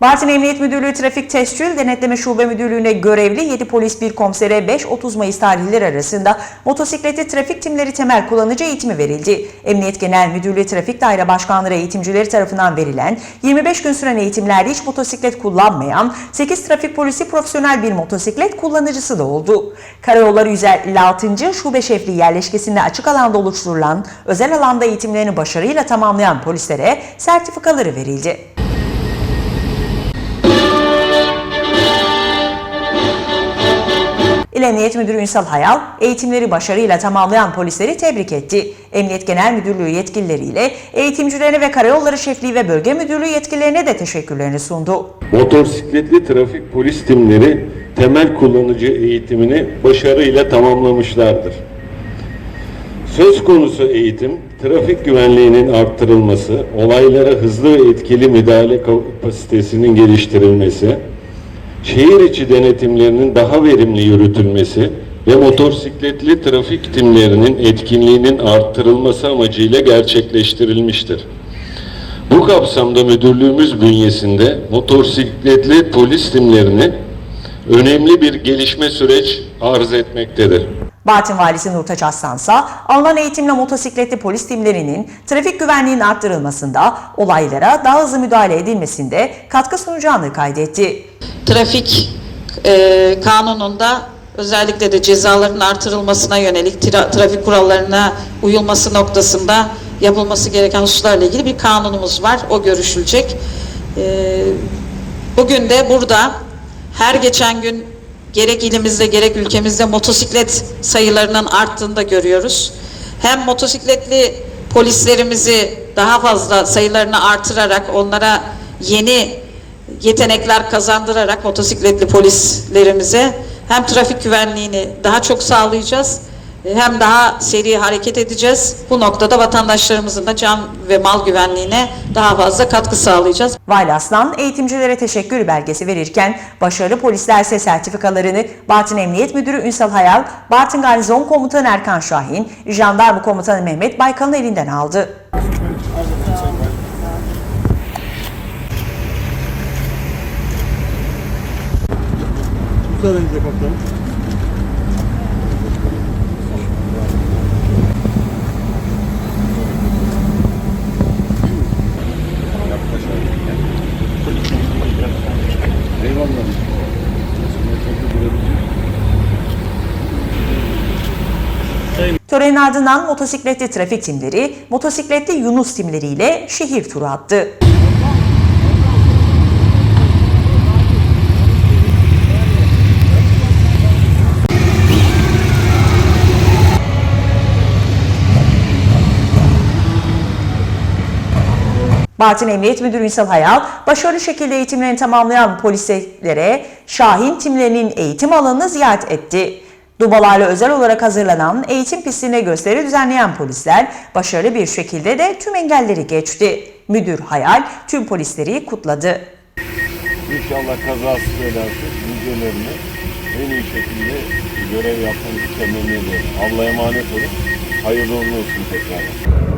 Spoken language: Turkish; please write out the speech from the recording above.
Bartın Emniyet Müdürlüğü Trafik Tescil Denetleme Şube Müdürlüğü'ne görevli 7 polis 1 komisere 5-30 Mayıs tarihleri arasında motosikletli trafik timleri temel kullanıcı eğitimi verildi. Emniyet Genel Müdürlüğü Trafik Daire Başkanları eğitimcileri tarafından verilen 25 gün süren eğitimlerde hiç motosiklet kullanmayan 8 trafik polisi profesyonel bir motosiklet kullanıcısı da oldu. Karayolları 156. Şube Şefliği yerleşkesinde açık alanda oluşturulan özel alanda eğitimlerini başarıyla tamamlayan polislere sertifikaları verildi. İl Emniyet Müdürü Ünsal Hayal, eğitimleri başarıyla tamamlayan polisleri tebrik etti. Emniyet Genel Müdürlüğü yetkilileriyle eğitimcilerine ve Karayolları Şefliği ve Bölge Müdürlüğü yetkililerine de teşekkürlerini sundu. Motosikletli trafik polis timleri temel kullanıcı eğitimini başarıyla tamamlamışlardır. Söz konusu eğitim, trafik güvenliğinin arttırılması, olaylara hızlı ve etkili müdahale kapasitesinin geliştirilmesi, şehir içi denetimlerinin daha verimli yürütülmesi ve motosikletli trafik timlerinin etkinliğinin arttırılması amacıyla gerçekleştirilmiştir. Bu kapsamda müdürlüğümüz bünyesinde motosikletli polis timlerini önemli bir gelişme süreç arz etmektedir. Bartın Valisi Nurtaç Aslansa, alınan eğitimle motosikletli polis timlerinin trafik güvenliğinin arttırılmasında, olaylara daha hızlı müdahale edilmesinde katkı sunacağını kaydetti. Trafik e, kanununda özellikle de cezaların artırılmasına yönelik tra- trafik kurallarına uyulması noktasında yapılması gereken hususlarla ilgili bir kanunumuz var. O görüşülecek. E, bugün de burada her geçen gün gerek ilimizde gerek ülkemizde motosiklet sayılarının arttığını da görüyoruz. Hem motosikletli polislerimizi daha fazla sayılarını artırarak onlara yeni yetenekler kazandırarak motosikletli polislerimize hem trafik güvenliğini daha çok sağlayacağız hem daha seri hareket edeceğiz. Bu noktada vatandaşlarımızın da can ve mal güvenliğine daha fazla katkı sağlayacağız. Vali Aslan eğitimcilere teşekkür belgesi verirken başarılı polislerse sertifikalarını Bartın Emniyet Müdürü Ünsal Hayal, Bartın Garnizon Komutanı Erkan Şahin, Jandarma Komutanı Mehmet Baykal'ın elinden aldı. Müsaadenizle komutanım. Törenin ardından motosikletli trafik timleri, motosikletli Yunus timleriyle şehir turu attı. Bartın Emniyet Müdürü Ünsal Hayal, başarılı şekilde eğitimlerini tamamlayan polislere Şahin timlerinin eğitim alanını ziyaret etti. Dubalarla özel olarak hazırlanan eğitim pistine gösteri düzenleyen polisler başarılı bir şekilde de tüm engelleri geçti. Müdür Hayal tüm polisleri kutladı. İnşallah kazasız belasız nicelerine en iyi şekilde görev yapmanızı temenni ediyorum. Allah'a emanet olun. Hayırlı uğurlu olsun tekrar.